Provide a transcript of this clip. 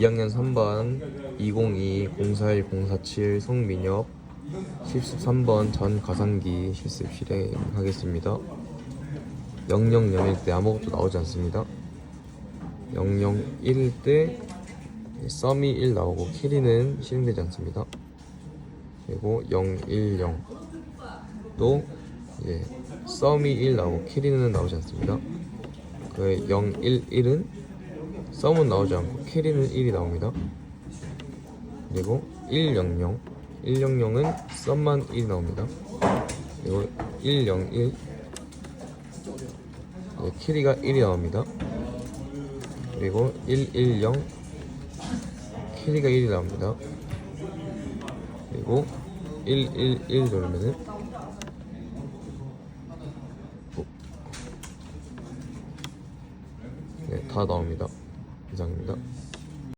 2학년 3반 202-041-047 송민혁 13번 전가상기 실습 실행하겠습니다. 0001 때 아무것도 나오지 않습니다. 001 때 썸이 1 나오고 키리는 실행되지 않습니다. 그리고 010도 예, 썸이 1 나오고 키리는 나오지 않습니다. 그 011은 썸은 나오지 않고 키리는 1이 나옵니다. 그리고 100 100은 썸만 1이 나옵니다. 그리고 101 예, 키리가 1이 나옵니다. 그리고 110 키리가 1이 나옵니다. 그리고 111 누르면은 어. 네, 다 나옵니다. 이상입니다.